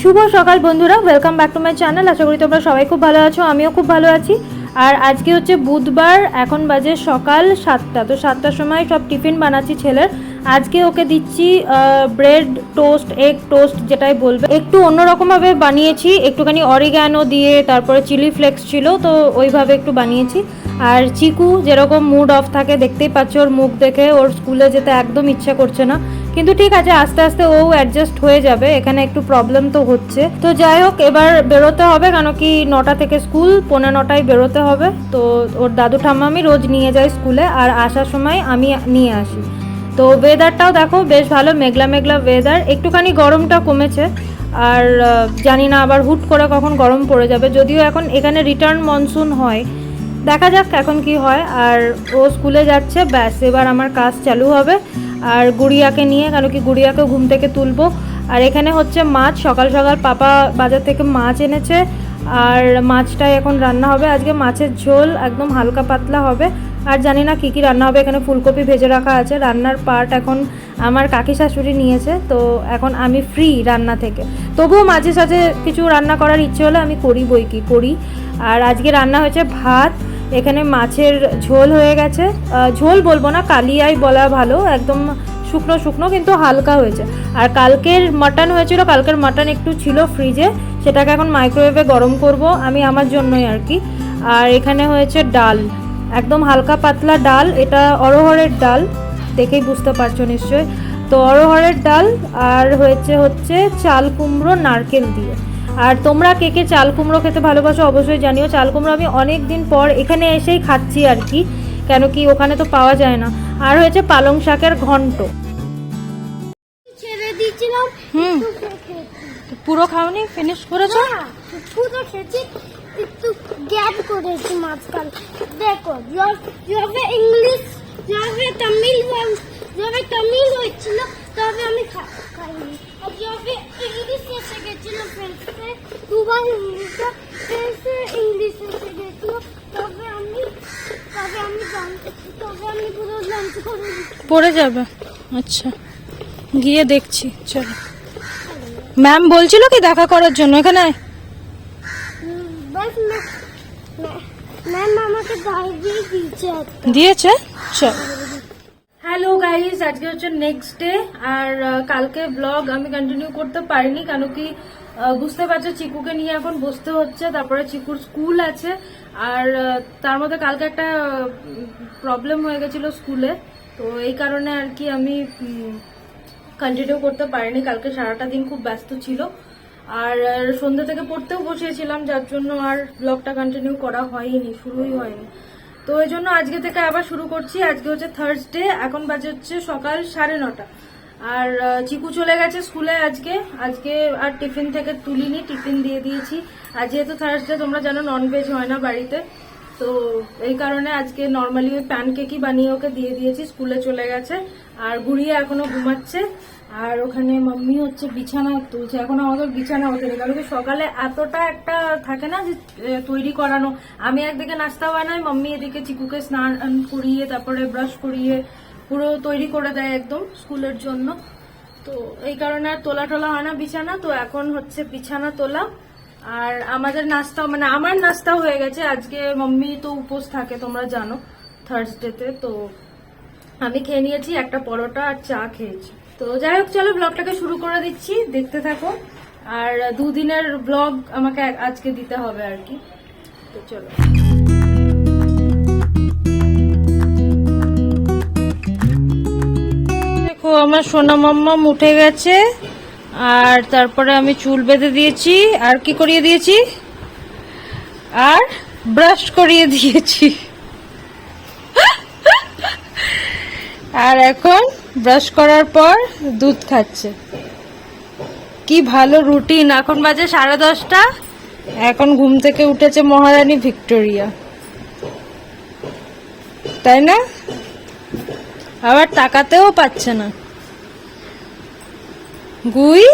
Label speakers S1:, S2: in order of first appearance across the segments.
S1: শুভ সকাল বন্ধুরা welcome back to my channel আশা করি তোমরা সবাই খুব ভালো আছো, আমিও খুব ভালো আছি। আর আজকে হচ্ছে বুধবার, এখন বাজে সকাল সাতটা। তো সাতটার সময় সব টিফিন বানাচ্ছি ছেলের। আজকে ওকে দিচ্ছি ব্রেড টোস্ট এগ টোস্ট যেটাই বলবে। একটু অন্যরকমভাবে বানিয়েছি, একটুখানি অরিগ্যানো দিয়ে তারপরে চিলি ফ্লেক্স ছিল, তো ওইভাবে একটু বানিয়েছি। আর চিকু যেরকম মুড অফ থাকে, দেখতেই পাচ্ছ ওর মুখ দেখে, ওর স্কুলে যেতে একদম ইচ্ছা করছে না। কিন্তু ঠিক আছে, আস্তে আস্তে ও অ্যাডজাস্ট হয়ে যাবে, এখানে একটু প্রবলেম তো হচ্ছে। তো যাই হোক, এবার বেরোতে হবে, কেন কি নটা থেকে স্কুল পৌনে নটায় বেরোতে হবে। তো ওর দাদু ঠাম্মা আমি রোজ নিয়ে যাই স্কুলে আর আসার সময় আমি নিয়ে আসি। তো ওয়েদারটাও দেখো, বেশ ভালো, মেঘলা মেঘলা ওয়েদার একটুখানি গরমটা কমেছে। আর জানি না আবার হুট করে কখন গরম পড়ে যাবে, যদিও এখন এখানে রিটার্ন মনসুন হয়। দেখা যাক এখন কি হয়, আর ও স্কুলে যাচ্ছে, ব্যাস, এবার আমার কাজ চালু হবে। আর গুড়িয়াকে নিয়ে কেন কি গুড়িয়াকে ঘুম থেকে তুলবো। আর এখানে হচ্ছে মাছ, সকাল সকাল পাপা বাজার থেকে মাছ এনেছে। আর মাছটাই এখন রান্না হবে। আজকে মাছের ঝোল একদম হালকা পাতলা হবে। আর জানি না কী কী রান্না হবে। এখানে ফুলকপি ভেজে রাখা আছে। রান্নার পার্ট এখন আমার কাকি শাশুড়ি নিয়েছে। তো এখন আমি ফ্রি রান্না থেকে। তবুও মাঝে সাঝে কিছু রান্না করার ইচ্ছে হলে আমি করি বই কি করি। আর আজকে রান্না হয়েছে ভাত এখানে মাছের ঝোল হয়ে গেছে। ঝোল বলব না, কালিয়াই বলা ভালো, একদম শুকনো শুকনো কিন্তু হালকা হয়েছে। আর কালকের মাটন হয়েছিল, কালকের মাটন একটু ছিল ফ্রিজে সেটাকে এখন মাইক্রোওয়েভে গরম করব আমি আমার জন্যই আর কি। আর এখানে হয়েছে ডাল, একদম হালকা পাতলা ডাল, এটা অরহরের ডাল, দেখেই বুঝতে পারছ নিশ্চয়ই। তো অরহরের ডাল, আর হয়েছে হচ্ছে চাল কুমড়ো, নারকেল দিয়ে। আর তোমরা কে কে চাল কুমড়ো খেতে ভালোবাসো অবশ্যই জানিও। চাল কুমড়ো আমি অনেক দিন পর এখানে এসেই খাচ্ছি আর কি কেন কি ওখানে তো পাওয়া যায় না। আর হয়েছে পালং শাকের ঘন্ট। হুম। পুরো খাওনি? ফিনিশ করেছ?
S2: পুরো খেয়েছি একটু গ্যাপ করেছি মাঝখান। দেখো যবে ইংলিশ যবে তামিল যবে তামিল হয়েছিল তবে আমি খাইনি। আর ইংলিশ এসে গেছিল ফ্রেন্ডসে দুবার ইংলিশে ফ্রেন্ডসে ইংলিশ এসে গেছিল তবে আমি তবে আমি তবে আমি পুরো লাঞ্চ করে
S1: পড়ে যাবে। আচ্ছা গিয়ে দেখছি চলো। ম্যাম বলছিল কি দেখা করার জন্য এখানে
S2: ম্যাম আমাকে দিয়েছে?
S1: চল। হ্যালো গাইজ আজকে হচ্ছে নেক্সট ডে আর কালকে ব্লগ আমি কন্টিনিউ করতে পারিনি, কেন কি বুঝতে পারছ, চিকুকে নিয়ে এখন বসতে হচ্ছে, তারপরে চিকুর স্কুল আছে, আর তার মধ্যে কালকে একটা প্রবলেম হয়ে গেছিল স্কুলে তো এই কারণে আর কি আমি কন্টিনিউ করতে পারিনি। কালকে সারাটা দিন খুব ব্যস্ত ছিল, আর সন্ধ্যে থেকে পড়তেও বসিয়েছিলাম যার জন্য আর ব্লগটা কন্টিনিউ করা হয়নি, শুরুই হয়নি। তো এই জন্য আজকে থেকে আবার শুরু করছি। আজকে হচ্ছে থার্সডে এখন বাজে হচ্ছে সকাল সাড়ে নটা। আর চিকু চলে গেছে স্কুলে আজকে। আজকে আর টিফিন থেকে তুলিনি, টিফিন দিয়ে দিয়েছি। আর যেহেতু থার্সডে তোমরা জানো ননভেজ হয় না বাড়িতে। তো এই কারণে আজকে নর্মালি ওই প্যানকেকই বানিয়ে ওকে দিয়ে দিয়েছি, স্কুলে চলে গেছে। আর গুড়িয়ে এখনও ঘুমাচ্ছে। আর ওখানে মাম্মি হচ্ছে বিছানা তুলছে। এখন আমাদের বিছানা ওঠেনি কারণ কি সকালে এতটা একটা থাকে না যে তৈরি করানো। আমি একদিকে নাস্তা বানাই, মাম্মি এদিকে চিকুকে স্নান করিয়ে, তারপরে ব্রাশ করিয়ে, পুরো তৈরি করে দেয় একদম স্কুলের জন্য। তো এই কারণে আর তোলা টোলা হয় না বিছানা, তো এখন হচ্ছে বিছানা তোলা। আর আমাদের নাস্তা মানে আমার নাস্তা হয়ে গেছে। আজকে মাম্মি তো উপোস থাকে, তোমরা জানো থার্সডেতে তো আমি খেয়ে নিয়েছি একটা পরোটা আর চা খেয়েছি। তো যাই হোক, চলো ব্লগটাকে শুরু করে দিচ্ছি, দেখতে থাকো। আর দুদিনের ব্লগ আমাকে আজকে দিতে হবে আর কি। তো চলো। দেখো, আমার সোনা মাম্মাম উঠে গেছে, আর তারপরে আমি চুল বেঁধে দিয়েছি। আর কি করিয়ে দিয়েছি? আর ব্রাশ করিয়ে দিয়েছি। আর এখন ব্রাশ করার পর দুধ খাচ্ছে। কি ভালো রুটিন। এখন বাজে সাড়ে দশটা। এখন ঘুম থেকে উঠেছে মহারানী ভিক্টোরিয়া। তাই না? আবার তাকাতেও পাচ্ছে না। গুই?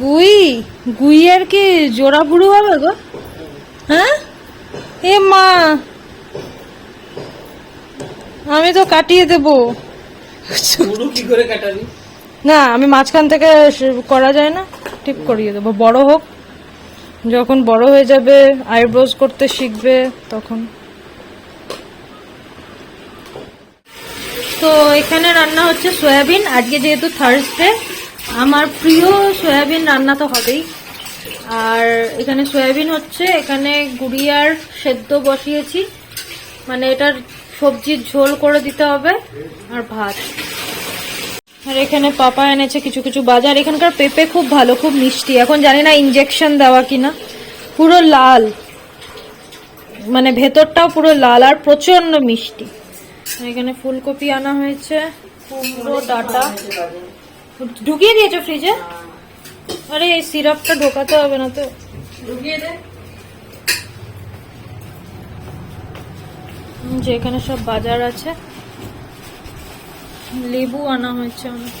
S1: গুই? গুই আর কি জোড়া বুড়ো হবে গো? হ্যাঁ? এ মা! আমি তো কাটিয়ে দেবো।
S3: পুরো কি করে কাটাবি?
S1: না আমি মাঝখান থেকে করা যায় না ঠিক করিয়ে দেবো। বড় হোক যখন বড় হয়ে যাবে আইব্রোজ করতে শিখবে তখন। তো এখানে রান্না হচ্ছে সয়াবিন। আজকে যেহেতু থার্সডে আমার প্রিয় সয়াবিন রান্না তো হবেই। আর এখানে সয়াবিন হচ্ছে এখানে গুড়িয়ার সেদ্ধ বসিয়েছি। মানে এটার সবজির ঝোল করে দিতে হবে আর ভাত। আর এখানে পাপা এনেছে কিছু কিছু বাজার। এখানকার পেঁপে খুব ভালো, খুব মিষ্টি। এখন জানি না ইঞ্জেকশন দেওয়া কিনা। পুরো লাল। মানে ভেতরটাও পুরো লাল আর প্রচণ্ড মিষ্টি। এখানে ফুলকপি আনা হয়েছে, কুমড়ো, ডাটা। ঢুকিয়ে দিয়েছ ফ্রিজে আরে, এই সিরাপটা ঢোকাতে হবে না তো। ঢুকিয়ে দে। যে এখানে সব বাজার আছে। লেবু আনা হয়েছে অনেক।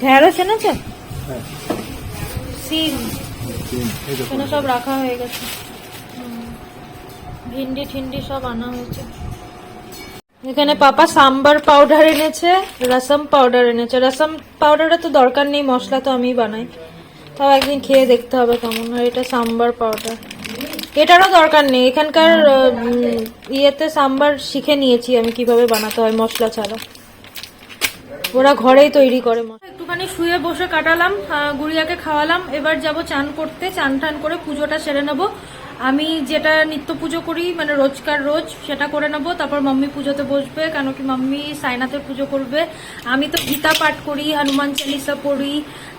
S1: ঢেঁড়স এনেছে? সিম। এখানে সব রাখা হয়ে গেছে। ভিন্ডি ঠিন্ডি সব আনা হয়েছে। এখানে পাপা সাম্বার পাউডার এনেছে রসম পাউডার এনেছে। রসম পাউডারের তো দরকার নেই মশলা তো আমিই বানাই। তাও একদিন খেয়ে দেখতে হবে কেমন হয়। এটা সাম্বার পাউডার এটারও দরকার নেই। এখানকার ইয়েতে সাম্বার শিখে নিয়েছি আমি কীভাবে বানাতে হয় মশলা ছাড়া। ওরা ঘরেই তৈরি করে। একটুখানি শুয়ে বসে কাটালাম গুড়িয়াকে খাওয়ালাম। এবার যাব চান করতে। চান টান করে পুজোটা সেরে নেব। আমি যেটা নিত্য পুজো করি মানে রোজকার রোজ, সেটা করে নেব। তারপর মাম্মি পুজোতে বসবে, কেন কি মাম্মি সাইনাথের পুজো করবে। আমি তো গীতা পাঠ করি, হনুমান চালিসা পড়ি,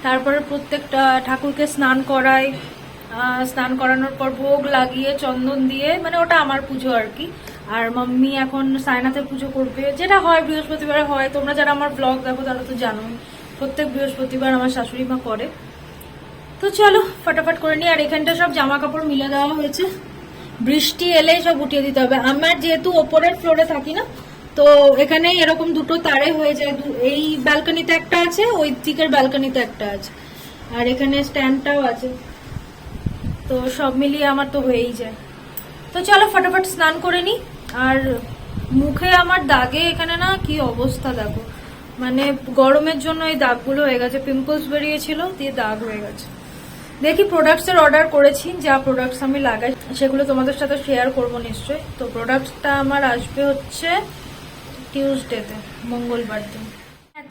S1: তারপরে প্রত্যেকটা ঠাকুরকে স্নান করাই। স্নান করানোর পর ভোগ লাগিয়ে, চন্দন দিয়ে মানে ওটা আমার পুজো আর কি। আর মাম্মি এখন সাইনাথের পুজো করবে। যেটা হয় বৃহস্পতিবারে হয়, তোমরা যারা আমার ব্লগ দেখো তারা তো জানোই, প্রত্যেক বৃহস্পতিবার আমার শাশুড়ি মা করে। তো চলো, ফটাফট করে নিই। আর এখানটা সব জামা কাপড় মিলে দেওয়া হয়েছে। বৃষ্টি এলে সব উঠিয়ে দিতে হবে। আমার যেহেতু ওপরের ফ্লোরে থাকি না, তো এখানে এরকম দুটো তারে হয়ে যায়। এই ব্যালকনিতে একটা আছে, ওই দিকের ব্যালকনিতে একটা আছে। আর এখানে স্ট্যান্ডটাও আছে। তো সব মিলিয়ে আমার তো হয়েই যায়। তো চলো, ফটাফট স্নান করে নি আর মুখে আমার দাগে এখানে না কি অবস্থা দেখো। মানে গরমের জন্য এই দাগগুলো হয়ে গেছে। পিম্পলস বেরিয়েছিল, দিয়ে দাগ হয়ে গেছে। দেখি প্রোডাক্টসের অর্ডার করেছি, যা প্রোডাক্টস আমি লাগাই, সেগুলো তোমাদের সাথে শেয়ার করব নিশ্চয়ই। তো প্রোডাক্টসটা আমার আসবে হচ্ছে টিউসডেতে মঙ্গলবার দিন।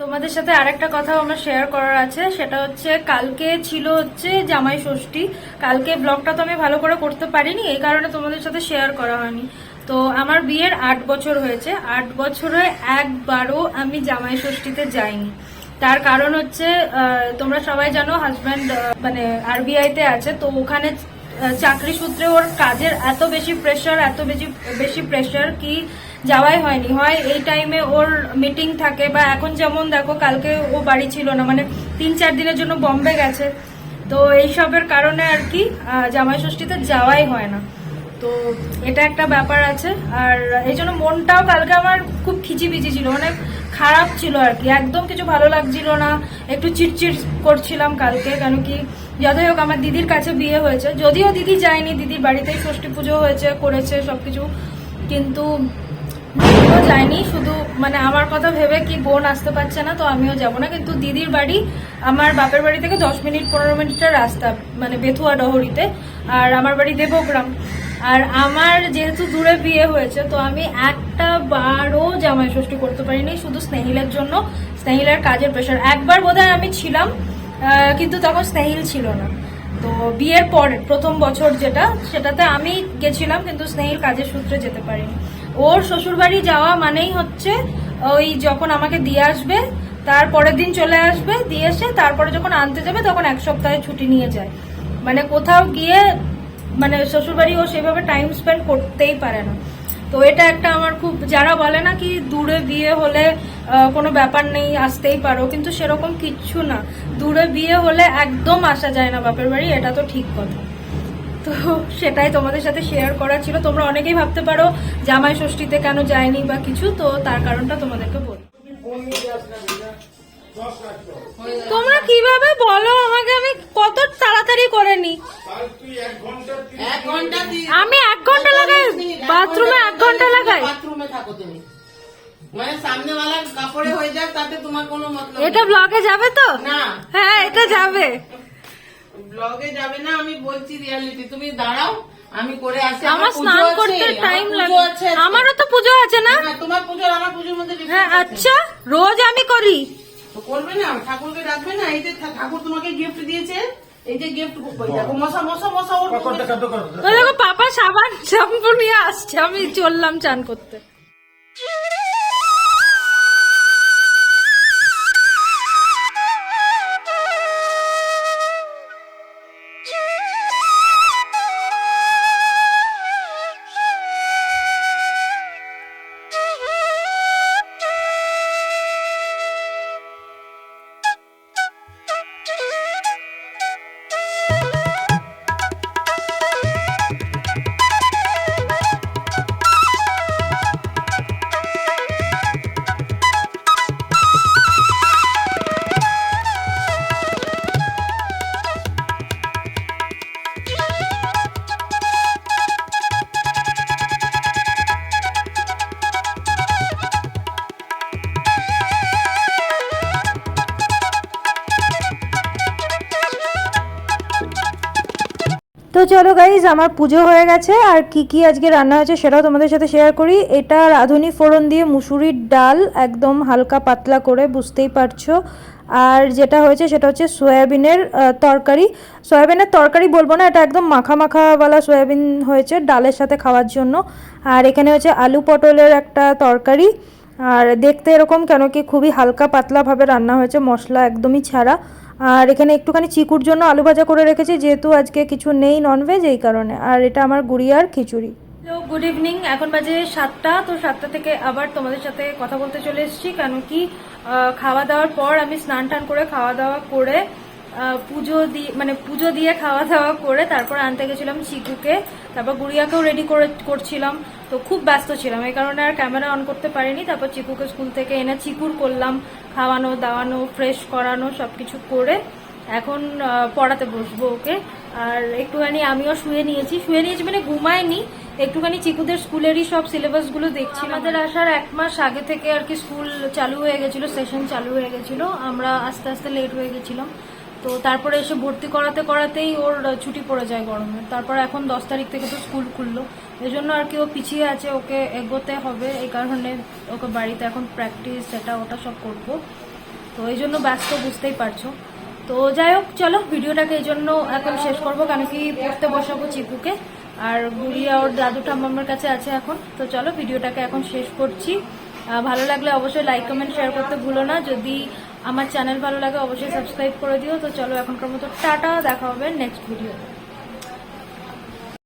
S1: তোমাদের সাথে আরেকটা কথা আমার শেয়ার করার আছে, সেটা হচ্ছে কালকে ছিল হচ্ছে জামাই ষষ্ঠী। কালকে ব্লগটা তো আমি ভালো করে করতে পারিনি, এই কারণে তোমাদের সাথে শেয়ার করা হয়নি। তো আমার বিয়ের আট বছর হয়েছে, আট বছরে একবারও আমি জামাই ষষ্ঠীতে যাইনি। তার কারণ হচ্ছে তোমরা সবাই জানো হাজব্যান্ড মানে আরবিআই তে আছে, তো ওখানে চাকরি সূত্রে ওর কাজের এত বেশি প্রেশার এত বেশি বেশি প্রেশার কি যাওয়াই হয়নি। হয় এই টাইমে ওর মিটিং থাকে বা এখন যেমন দেখো, কালকে ও বাড়ি ছিল না মানে তিন চার দিনের জন্য বম্বে গেছে। তো এইসবের কারণে আর কি জামাই ষষ্ঠীতে যাওয়াই হয় না। তো এটা একটা ব্যাপার আছে। আর এই জন্য মনটাও কালকে আমার খুব খিচিবিচি ছিল। মানে খারাপ ছিল আর কি। একদম কিছু ভালো লাগছিল না। একটু চিটচিট করছিলাম কালকে, কেন কি যতই হোক, আমার দিদির কাছে বিয়ে হয়েছে। যদিও দিদি যায়নি, দিদির বাড়িতেই ষষ্ঠী পুজো হয়েছে, করেছে সবকিছু। কিন্তু দিদিও যায়নি, শুধু মানে আমার কথা ভেবে কি বোন আসতে পারছে না, তো আমিও যাব না। কিন্তু দিদির বাড়ি, আমার বাপের বাড়ি থেকে দশ মিনিট, পনেরো মিনিটের রাস্তা মানে বেথুয়া ডহরিতে। আর আমার বাড়ি দেবগ্রাম। আর আমার যেহেতু দূরে বিয়ে হয়েছে, তো আমি একটা বারও জামাই ষষ্ঠী করতে পারিনি, শুধু স্নেহিলের জন্য। স্নেহিলের কাজের প্রেশার একবার বোধহয় আমি ছিলাম কিন্তু তখন স্নেহিল ছিল না। তো বিয়ের পর, প্রথম বছর যেটা, সেটাতে আমি গেছিলাম, কিন্তু স্নেহিল কাজের সূত্রে যেতে পারিনি। ওর শ্বশুরবাড়ি যাওয়া মানেই হচ্ছে, ওই যখন আমাকে দিয়ে আসবে, তার পরের দিন চলে আসবে, দিয়ে এসে তারপরে যখন আনতে যাবে, তখন এক সপ্তাহে ছুটি নিয়ে যায়। মানে কোথাও গিয়ে মানে শ্বশুরবাড়ি ও সেভাবে টাইম স্পেন্ড করতেই পারে না। তো এটা একটা আমার খুব, যারা বলে না কি দূরে বিয়ে হলে কোনো ব্যাপার নেই, আসতেই পারো, কিন্তু সেরকম কিচ্ছু না। দূরে বিয়ে হলে একদম আসা যায় না বাপের বাড়ি, এটা তো ঠিক কথা। তো সেটাই তোমাদের সাথে শেয়ার করা ছিল। তোমরা অনেকেই ভাবতে পারো, জামাই ষষ্ঠীতে কেন যায়নি বা কিছু, তো তার কারণটা তোমাদেরকে বল।
S3: যাবে।
S1: তোমরা কীভাবে বলো আমাকে? আমি কত তাড়াতাড়ি করে নি আমি এক ঘণ্টা লাগাই? বাথরুমে এক ঘণ্টা লাগাই?
S3: বাথরুমে থাকো তুমি। সামনে वाला কাপড়ে হয়ে যাক তাতে তোমার কোনো মতলব
S1: এটা। ব্লগে যাবে তো? হ্যাঁ এটা যাবে।
S3: ব্লগে যাবে না আমি বলছি রিয়ালিটি তুমি দাঁড়াও আমি করে আসি।
S1: আমার স্নান করতে টাইম লাগে। আমারও তো পুজো আছে না?
S3: না, তোমার পুজো আমার পুজোর মধ্যে
S1: হ্যাঁ আচ্ছা রোজ আমি করি।
S3: করবে না ঠাকুরকে রাখবে না এই যে ঠাকুর তোমাকে গিফট দিয়েছে এই যে গিফট দেখো মশা মশা মশা ওর
S1: দেখো পাপা সাবান শ্যাম্পু নিয়ে আসছে আমি চললাম চান করতে। চলো গাইজ আমার পুজো হয়ে গেছে। আর কি কি আজকে রান্না হয়েছে সেটাও তোমাদের সাথে শেয়ার করি। এটা রাঁধুনি ফোড়ন দিয়ে মুসুরির ডাল, একদম হালকা পাতলা করে, বুঝতেই পারছ। আর যেটা হয়েছে সেটা হচ্ছে সয়াবিনের তরকারি। সয়াবিনের তরকারি বলব না, এটা একদম মাখা মাখাওয়ালা সয়াবিন হয়েছে ডালের সাথে খাওয়ার জন্য। আর এখানে হচ্ছে আলু পটলের একটা তরকারি। আর দেখতে এরকম কেন কি খুবই হালকা পাতলাভাবে রান্না হয়েছে, মশলা একদমই ছাড়া। আর এখানে একটুখানি চিকুর জন্য আলু ভাজা করে রেখেছি, যেহেতু আজকে কিছু নেই ননভেজ এই কারণে। আর এটা আমার গুড়িয়ার খিচুড়ি। তো গুড ইভিনিং এখন বাজে সাতটা, তো সাতটা থেকে আবার তোমাদের সাথে কথা বলতে চলে এসেছি কেন কি খাওয়া দাওয়ার পর আমি স্নান টান করে খাওয়া দাওয়া করে পুজো দিয়ে মানে পুজো দিয়ে খাওয়া দাওয়া করে তারপর আনতে গেছিলাম চিকুকে, তারপর গুড়িয়াকেও রেডি করে, করছিলাম। তো খুব ব্যস্ত ছিলাম। এই কারণে আর ক্যামেরা অন করতে পারিনি। তারপর চিকুকে স্কুল থেকে এনে চিকুর করলাম। খাওয়ানো, দাওয়ানো ফ্রেশ করানো সবকিছু করে এখন পড়াতে বসবো ওকে। আর একটুখানি আমিও শুয়ে নিয়েছি। শুয়ে নিয়েছি মানে ঘুমাইনি। একটুখানি চিকুদের স্কুলেরই সব সিলেবাসগুলো দেখছি আমাদের আসার এক মাস আগে থেকে আর কি স্কুল চালু হয়ে গেছিল সেশন চালু হয়ে গেছিল। আমরা আস্তে আস্তে লেট হয়ে গেছিলাম। তো তারপরে এসে ভর্তি করাতে করাতেই ওর ছুটি পড়ে যায় গরমে। তারপর এখন দশ তারিখ থেকে তো স্কুল খুললো। এই জন্য আর কি ও পিছিয়ে আছে, ওকে এগোতে হবে, এই কারণে ওকে বাড়িতে এখন প্র্যাকটিস সেটা, ওটা সব করব। তো এই জন্য ব্যস্ত, বুঝতেই পারছ। তো যাই হোক, চলো, ভিডিওটাকে এই জন্য এখন শেষ করব কেন কি পড়তে বসাবো চিপুকে আর গুড়িয়া, ওর দাদু ঠাম্মামের কাছে আছে এখন। তো চলো, ভিডিওটাকে এখন শেষ করছি। ভালো লাগলে অবশ্যই লাইক কমেন্ট শেয়ার করতে ভুলো না। যদি আমার চ্যানেল ভালো লাগে, অবশ্যই সাবস্ক্রাইব করে দিও। তো চলো, এখনকার মতো টাটা, দেখা হবে নেক্সট ভিডিও